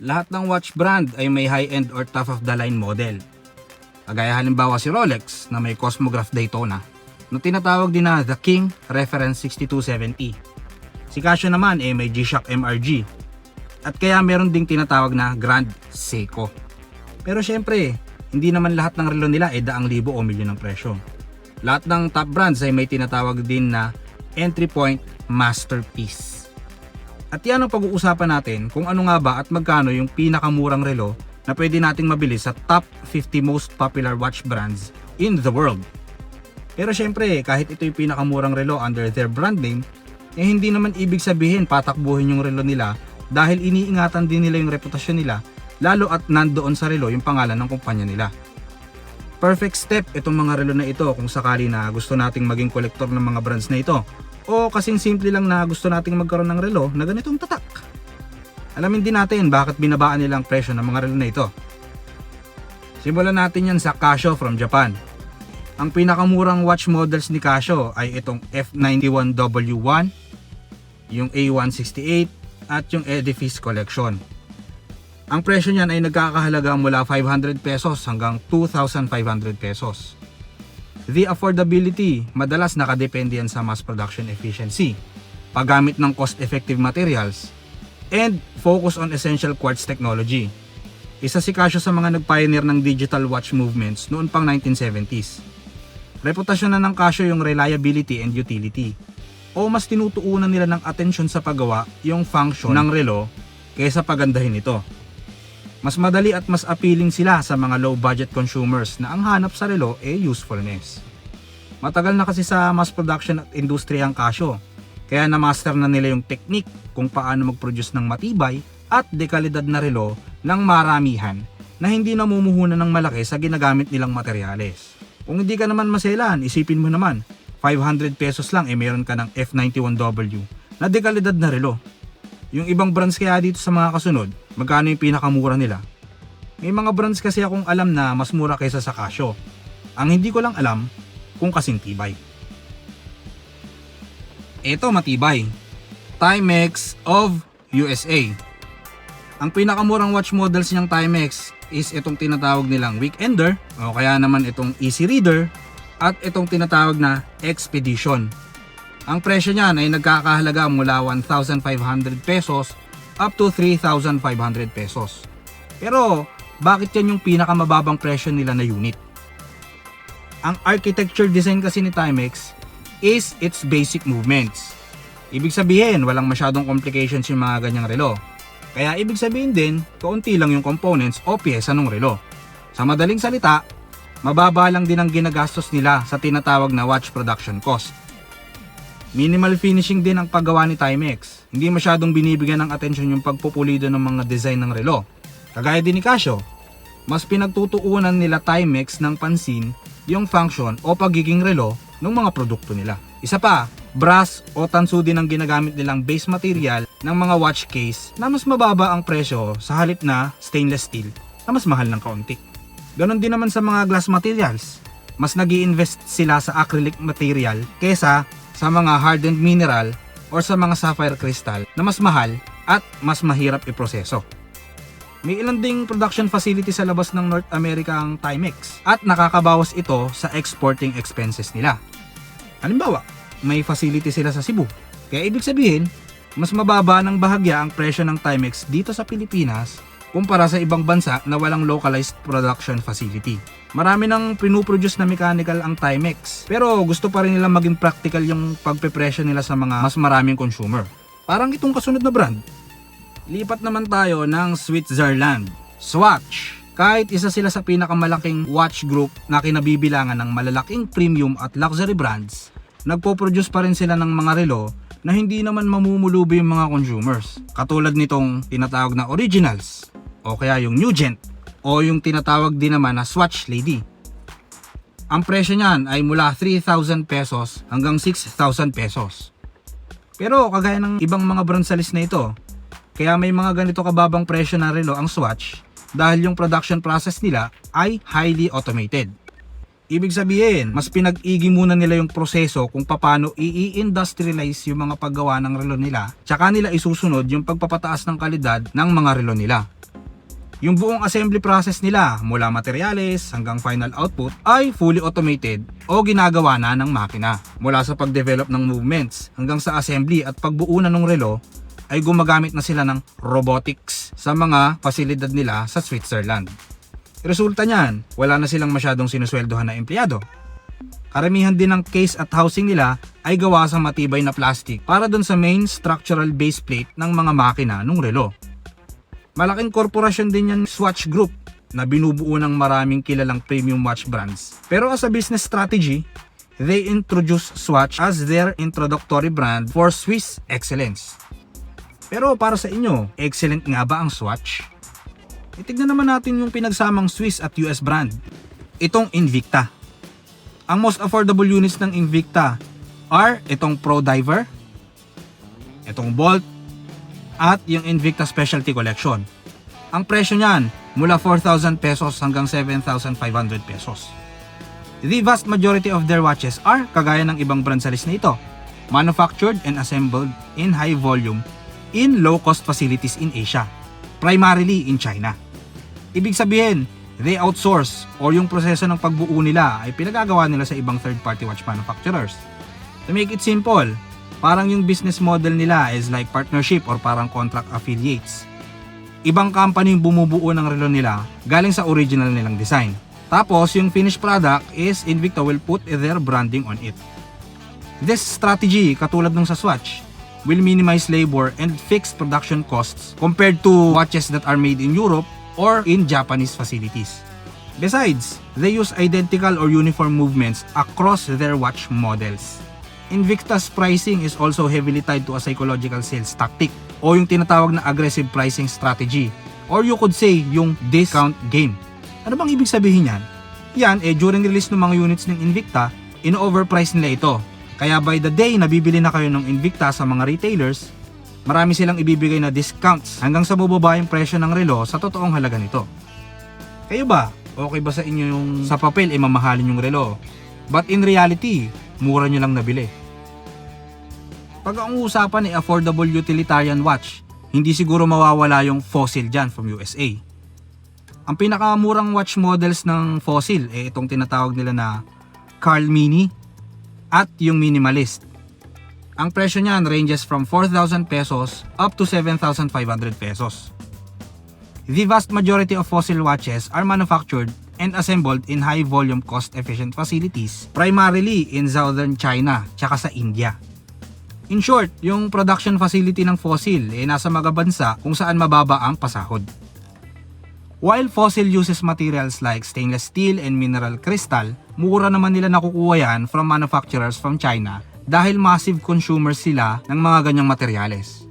Lahat ng watch brand ay may high-end or top-of-the-line model. Kagaya halimbawa si Rolex na may Cosmograph Daytona na tinatawag din na The King Reference 6270. Si Casio naman ay may G-Shock MRG at kaya meron ding tinatawag na Grand Seiko. Pero syempre, hindi naman lahat ng relo nila ay daang libo o milyon ng presyo. Lahat ng top brands ay may tinatawag din na entry point masterpiece. At yan ang pag-uusapan natin kung ano nga ba at magkano yung pinakamurang relo na pwede nating mabili sa top 50 most popular watch brands in the world. Pero syempre, kahit ito yung pinakamurang relo under their brand name, eh hindi naman ibig sabihin patakbuhin yung relo nila dahil iniingatan din nila yung reputasyon nila lalo at nandoon sa relo yung pangalan ng kumpanya nila. Perfect step itong mga relo na ito kung sakali na gusto nating maging kolektor ng mga brands na ito o kasing simple lang na gusto nating magkaroon ng relo na ganitong tatak. Alamin din natin bakit binabaan nila ang presyo ng mga relo na ito. Simulan natin yan sa Casio from Japan. Ang pinakamurang watch models ni Casio ay itong F91W1, yung A168 at yung Edifice Collection. Ang presyo niyan ay nagkakahalaga mula 500 pesos hanggang 2,500 pesos. The affordability, madalas nakadepende yan sa mass production efficiency, paggamit ng cost-effective materials, and focus on essential quartz technology. Isa si Casio sa mga nag-pioneer ng digital watch movements noon pang 1970s. Reputasyon na ng Casio yung reliability and utility. O mas tinutuunan nila ng atensyon sa paggawa yung function ng relo kaysa pagandahin ito. Mas madali at mas appealing sila sa mga low budget consumers na ang hanap sa relo ay usefulness. Matagal na kasi sa mass production at industriya ang Casio, kaya na-master na nila yung technique kung paano mag-produce ng matibay at dekalidad na relo ng maramihan na hindi namumuhunan ng malaki sa ginagamit nilang materyales. Kung hindi ka naman maselan, isipin mo naman, 500 pesos lang eh meron ka ng F91W na dekalidad na relo. Yung ibang brands kaya dito sa mga kasunod, magkano yung pinakamura nila? May mga brands kasi akong alam na mas mura kaysa sa Casio. Ang hindi ko lang alam kung kasing tibay. Ito matibay. Timex of USA. Ang pinakamurang watch models niyang Timex is itong tinatawag nilang Weekender o kaya naman itong Easy Reader at itong tinatawag na Expedition. Ang presyo niyan ay nagkakahalaga mula 1,500 pesos up to 3,500 pesos. Pero bakit yan yung pinakamababang presyo nila na unit? Ang architecture design kasi ni Timex is its basic movements. Ibig sabihin, walang masyadong complications yung mga ganyang relo. Kaya ibig sabihin din, kaunti lang yung components o pyesa ng relo. Sa madaling salita, mababa lang din ang ginagastos nila sa tinatawag na watch production cost. Minimal finishing din ang paggawa ni Timex. Hindi masyadong binibigyan ng atensyon yung pagpupulido ng mga design ng relo. Kagaya din ni Casio, mas pinagtutuunan nila Timex ng pansin yung function o pagiging relo ng mga produkto nila. Isa pa, brass o tanso din ang ginagamit nilang base material ng mga watch case na mas mababa ang presyo sa halip na stainless steel na mas mahal ng kaunti. Ganon din naman sa mga glass materials. Mas nag invest sila sa acrylic material kesa sa mga hardened mineral or sa mga sapphire crystal na mas mahal at mas mahirap iproseso. May ilan ding production facility sa labas ng North America ang Timex at nakakabawas ito sa exporting expenses nila. Halimbawa, may facility sila sa Cebu. Kaya ibig sabihin, mas mababa ng bahagya ang presyo ng Timex dito sa Pilipinas kumpara sa ibang bansa na walang localized production facility. Marami nang pinuproduce na mechanical ang Timex, pero gusto pa rin nilang maging practical yung pagpepresyo nila sa mga mas maraming consumer. Parang itong kasunod na brand. Lipat naman tayo ng Switzerland. Swatch. Kahit isa sila sa pinakamalaking watch group na kinabibilangan ng malalaking premium at luxury brands, nagpo-produce pa rin sila ng mga relo na hindi naman mamumulubi yung mga consumers. Katulad nitong tinatawag na originals o kaya yung Nugent o yung tinatawag din naman na Swatch Lady. Ang presyo niyan ay mula 3,000 pesos hanggang 6,000 pesos. Pero kagaya ng ibang mga brand sa list na ito, kaya may mga ganito kababang presyo na relo ang Swatch dahil yung production process nila ay highly automated. Ibig sabihin, mas pinag-igi muna nila yung proseso kung paano i-industrialize yung mga paggawa ng relo nila, tsaka nila isusunod yung pagpapataas ng kalidad ng mga relo nila. Yung buong assembly process nila mula materyales hanggang final output ay fully automated o ginagawa na ng makina. Mula sa pag-develop ng movements hanggang sa assembly at pagbuo na ng relo ay gumagamit na sila ng robotics sa mga pasilidad nila sa Switzerland. Resulta niyan, wala na silang masyadong sinusweldohan na empleyado. Karamihan din ng case at housing nila ay gawa sa matibay na plastic para dun sa main structural base plate ng mga makina ng relo. Malaking korporasyon din yan Swatch Group na binubuo ng maraming kilalang premium watch brands. Pero as a business strategy, they introduce Swatch as their introductory brand for Swiss excellence. Pero para sa inyo, excellent nga ba ang Swatch? Itignan naman natin yung pinagsamang Swiss at US brand. Itong Invicta. Ang most affordable units ng Invicta are itong Pro Diver, itong Bolt, at yung Invicta Specialty Collection. Ang presyo niyan mula 4,000 pesos hanggang 7,500 pesos. The vast majority of their watches are kagaya ng ibang brand sa list na ito, manufactured and assembled in high volume in low-cost facilities in Asia, primarily in China. Ibig sabihin, they outsource or yung proseso ng pagbuo nila ay pinagagawa nila sa ibang third-party watch manufacturers. To make it simple, parang yung business model nila is like partnership or parang contract affiliates. Ibang company yung bumubuo ng relo nila galing sa original nilang design. Tapos yung finished product is Invicta will put their branding on it. This strategy, katulad ng sa Swatch, will minimize labor and fixed production costs compared to watches that are made in Europe or in Japanese facilities. Besides, they use identical or uniform movements across their watch models. Invicta's pricing is also heavily tied to a psychological sales tactic o yung tinatawag na aggressive pricing strategy or you could say yung discount game. Ano bang ibig sabihin yan? Yan, eh during release ng mga units ng Invicta, in-overprice nila ito. Kaya by the day na bibili na kayo ng Invicta sa mga retailers, marami silang ibibigay na discounts hanggang sa bubaba yung presyo ng relo sa totoong halaga nito. Kayo ba? Okay ba sa inyo yung sa papel ay mamahalin yung relo? But in reality, mura nyo lang nabili. Pag ang usapan ay affordable utilitarian watch, hindi siguro mawawala yung Fossil dyan from USA. Ang pinakamurang watch models ng Fossil ay itong tinatawag nila na Carl Mini at yung Minimalist. Ang presyo niyan ranges from 4,000 pesos up to 7,500 pesos. The vast majority of fossil watches are manufactured and assembled in high volume cost efficient facilities primarily in southern China tsaka sa India. In short, yung production facility ng fossil ay nasa mga bansa kung saan mababa ang pasahod. While fossil uses materials like stainless steel and mineral crystal, mura naman nila nakukuha yan from manufacturers from China dahil massive consumers sila ng mga ganyang materyales.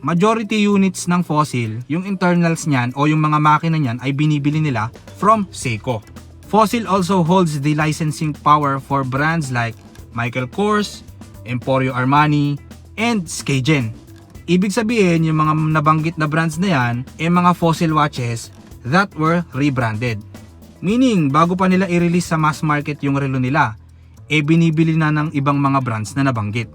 Majority units ng fossil, yung internals niyan o yung mga makina niyan ay binibili nila from Seiko. Fossil also holds the licensing power for brands like Michael Kors, Emporio Armani, and Skagen. Ibig sabihin, yung mga nabanggit na brands na yan, ay mga fossil watches that were rebranded. Meaning, bago pa nila i-release sa mass market yung relo nila, e binibili na ng ibang mga brands na nabanggit.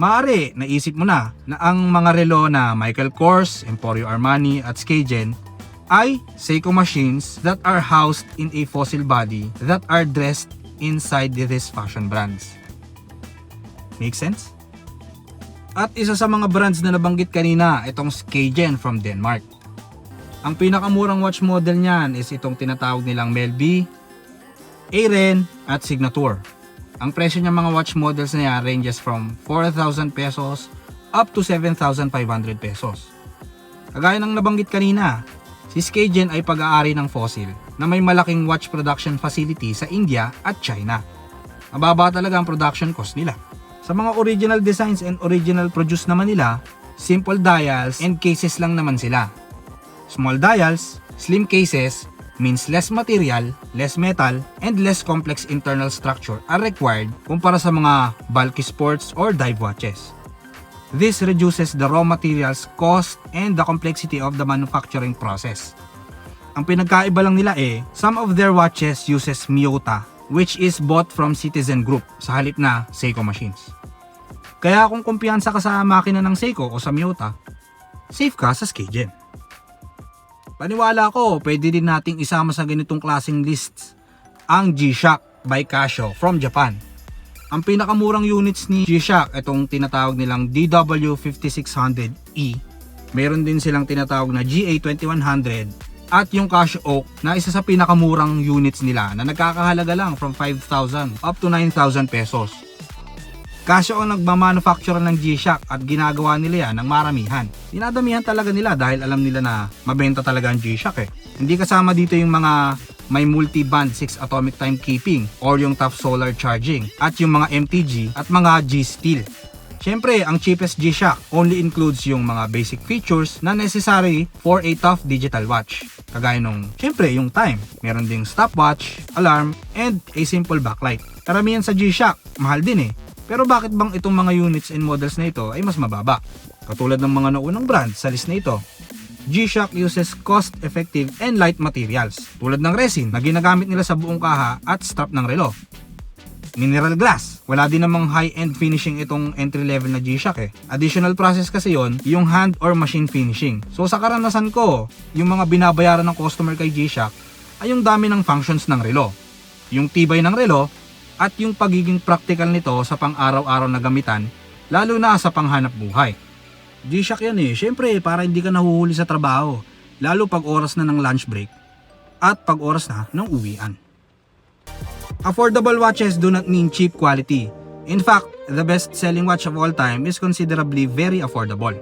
Maari, naisip mo na na ang mga relo na Michael Kors, Emporio Armani at Skagen ay Seiko machines that are housed in a fossil body that are dressed inside these fashion brands. Make sense? At isa sa mga brands na nabanggit kanina, itong Skagen from Denmark. Ang pinakamurang watch model niyan is itong tinatawag nilang Melby, Aren at Signature. Ang presyo ng mga watch models na yan ranges from 4,000 pesos up to 7,500 pesos. Kagaya ng nabanggit kanina, si Skagen ay pag-aari ng fossil na may malaking watch production facility sa India at China. Mababa talaga ang production cost nila. Sa mga original designs and original produce naman nila, simple dials and cases lang naman sila. Small dials, slim cases, means less material, less metal, and less complex internal structure are required kumpara sa mga bulky sports or dive watches. This reduces the raw materials cost and the complexity of the manufacturing process. Ang pinagkaiba lang nila eh, some of their watches uses Miyota which is bought from Citizen Group sa halip na Seiko machines. Kaya kung kumpiyansa ka sa makina ng Seiko o sa Miyota, safe ka sa Skagen. Paniwala ko, pwede din nating isama sa ganitong klaseng lists ang G-Shock by Casio from Japan. Ang pinakamurang units ni G-Shock, itong tinatawag nilang DW5600E. E. Meron din silang tinatawag na GA2100 at yung Casio Oak na isa sa pinakamurang units nila na nagkakahalaga lang from 5,000 up to 9,000 pesos. Casio ang nagmamanufacture ng G-Shock at ginagawa nila yan ng maramihan. Dinadamihan talaga nila dahil alam nila na mabenta talaga ang G-Shock eh. Hindi kasama dito yung mga may multi-band 6 atomic timekeeping or yung tough solar charging at yung mga MTG at mga G-Steel. Siyempre, ang cheapest G-Shock only includes yung mga basic features na necessary for a tough digital watch. Kagaya nung, siyempre, yung time. Meron ding stopwatch, alarm, and a simple backlight. Karamihan sa G-Shock, mahal din eh. Pero bakit bang itong mga units and models na ito ay mas mababa? Katulad ng mga naunang brand sa list na ito. G-Shock uses cost-effective and light materials tulad ng resin na ginagamit nila sa buong kaha at strap ng relo. Mineral glass. Wala din namang high-end finishing itong entry-level na G-Shock eh. Additional process kasi yon yung hand or machine finishing. So sa karanasan ko, yung mga binabayaran ng customer kay G-Shock ay yung dami ng functions ng relo. Yung tibay ng relo at yung pagiging practical nito sa pang-araw-araw na gamitan lalo na sa panghanap buhay. G-Shock yan eh. Siyempre, para hindi ka nahuhuli sa trabaho. Lalo pag oras na ng lunch break at pag oras na ng uwian. Affordable watches do not mean cheap quality. In fact, the best-selling watch of all time is considerably very affordable.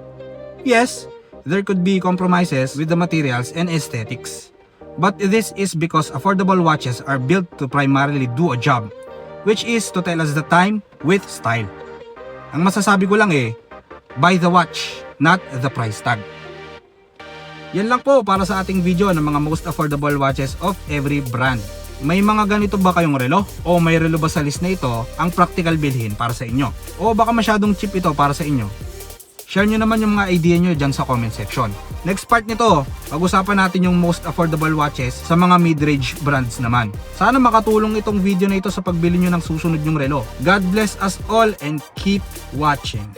Yes, there could be compromises with the materials and aesthetics. But this is because affordable watches are built to primarily do a job, which is to tell us the time with style. Ang masasabi ko lang eh, buy the watch, not the price tag. Yan lang po para sa ating video ng mga most affordable watches of every brand. May mga ganito ba kayong relo? O may relo ba sa list na ito ang practical bilhin para sa inyo? O baka masyadong cheap ito para sa inyo? Share nyo naman yung mga idea nyo dyan sa comment section. Next part nito, pag-usapan natin yung most affordable watches sa mga mid-range brands naman. Sana makatulong itong video na ito sa pagbili nyo ng susunod yung relo. God bless us all and keep watching.